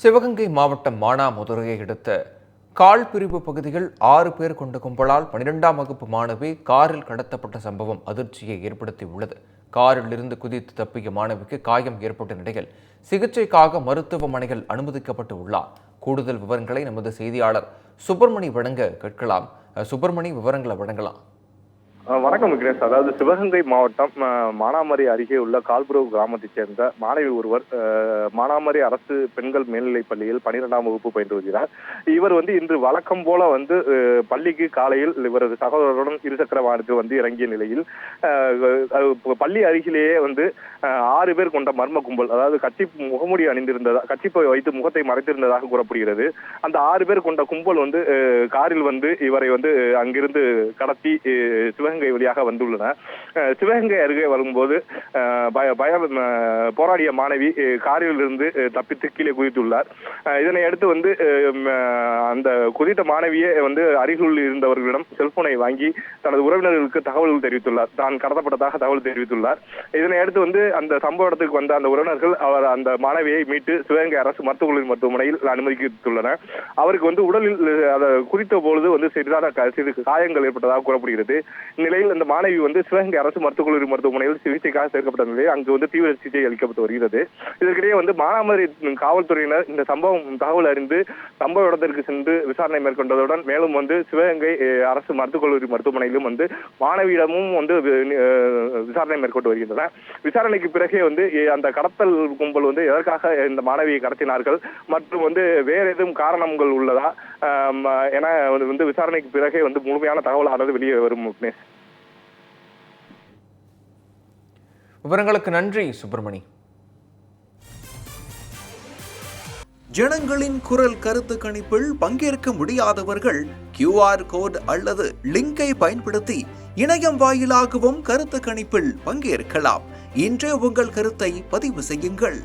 சிவகங்கை மாவட்டம் மானாமதுரையை அடுத்த கால் பிரிவு பகுதியில் ஆறு பேர் கொண்ட கும்பலால் பனிரெண்டாம் வகுப்பு மாணவி காரில் கடத்தப்பட்ட சம்பவம் அதிர்ச்சியை ஏற்படுத்தியுள்ளது. காரில் இருந்து குதித்து தப்பிய மாணவிக்கு காயம் ஏற்பட்ட நிலையில் சிகிச்சைக்காக மருத்துவமனையில் அனுமதிக்கப்பட்டு உள்ளார். கூடுதல் விவரங்களை நமது செய்தியாளர் சுப்பிரமணி வழங்க கேட்கலாம். சுப்பிரமணி விவரங்களை வழங்கலாம். வணக்கம் விக்னேஷ். அதாவது சிவகங்கை மாவட்டம் மானாமரி அருகே உள்ள கால்புரவு கிராமத்தைச் சேர்ந்த மாணவி ஒருவர் மானாமரி அரசு பெண்கள் மேல்நிலைப் பள்ளியில் பனிரெண்டாம் வகுப்பு பயின்று வருகிறார். இவர் வந்து இன்று வழக்கம் போல வந்து பள்ளிக்கு காலையில் இவரது சகோதரருடன் இருசக்கர வாகனத்தில் வந்து இறங்கிய நிலையில் பள்ளி அருகிலேயே வந்து ஆறு பேர் கொண்ட மர்ம கும்பல் அதாவது கட்சி முகமூடி அணிந்திருந்ததா கட்சிப்பை வைத்து முகத்தை மறைத்திருந்ததாக கூறப்படுகிறது. அந்த ஆறு பேர் கொண்ட கும்பல் வந்து காரில் வந்து இவரை வந்து அங்கிருந்து கடத்தி சிவகங்கை சிவகங்கை வழியாக வந்துள்ளன. சிவகங்கை அருகே வரும்போது பய பய- போராடிய மாணவி காரில் இருந்து தப்பித்து கீழே குதித்துள்ளார். இதனை அடுத்து வந்து அந்த குதித்த மாணவியே வந்து அருகில் இருந்தவர்களிடம் செல்போனை வாங்கி தனது உறவினர்களுக்கு தகவல்கள் தெரிவித்துள்ளார். தான் கடத்தப்பட்டதாக தகவல் தெரிவித்துள்ளார். இதனை அடுத்து வந்து அந்த சம்பவ இடத்துக்கு வந்த அந்த உறவினர்கள் அவர் அந்த மாணவியை மீட்டு சிவகங்கை அரசு மருத்துவக் மருத்துவமனையில் அனுமதித்துள்ளனர். அவருக்கு வந்து உடலில் அதை குறித்த பொழுது வந்து சிறிதான சிறு காயங்கள் ஏற்பட்டதாக கூறப்படுகிறது. நிலையில் இந்த மாணவி வந்து சிவகங்கை அரசு மருத்துவக்கல்லூரி மருத்துவமனையில் சிகிச்சைக்காக சேர்க்கப்பட்ட நிலையில் அங்கு வந்து தீவிர சிகிச்சை அளிக்கப்பட்டு வருகிறது. இதற்கிடையே வந்து மானாமரி காவல்துறையினர் இந்த சம்பவம் தகவல் அறிந்து சம்பவ இடத்திற்கு சென்று விசாரணை மேற்கொண்டதுடன் மேலும் வந்து சிவகங்கை அரசு மருத்துவக் கல்லூரி மருத்துவமனையிலும் வந்து மாணவியிடமும் வந்து விசாரணை மேற்கொண்டு வருகின்றன. விசாரணைக்கு பிறகே வந்து அந்த கடத்தல் கும்பல் வந்து எதற்காக இந்த மாணவியை கடத்தினார்கள் மற்றும் வந்து வேற எதுவும் காரணங்கள் உள்ளதா? என வந்து விசாரணைக்கு பிறகே வந்து முழுமையான தகவலானது வெளியே வரும் விக்னேஷ் விவரங்களுக்கு நன்றி சுப்பிரமணி. ஜனங்களின் குரல் கருத்து கணிப்பில் பங்கேற்க முடியாதவர்கள் கியூஆர் கோட் அல்லது லிங்கை பயன்படுத்தி இணையம் வாயிலாகவும் கருத்து கணிப்பில் பங்கேற்கலாம். இன்றே உங்கள் கருத்தை பதிவு செய்யுங்கள்.